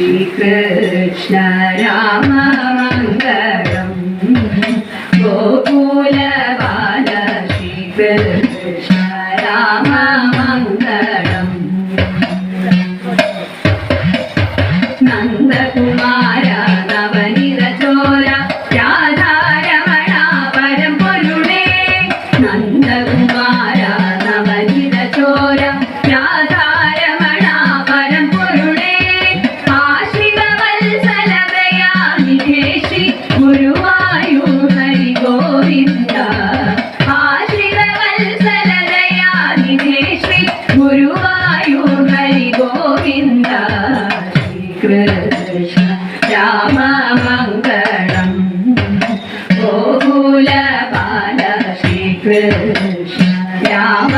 Sreekrishna Rama Mangalam ഗോകുലബാല Sreekrishna Rama Mangalam Nandakumara Sreekrishna രാമമംഗളം. ഗോകുലപാല Sreekrishna Rama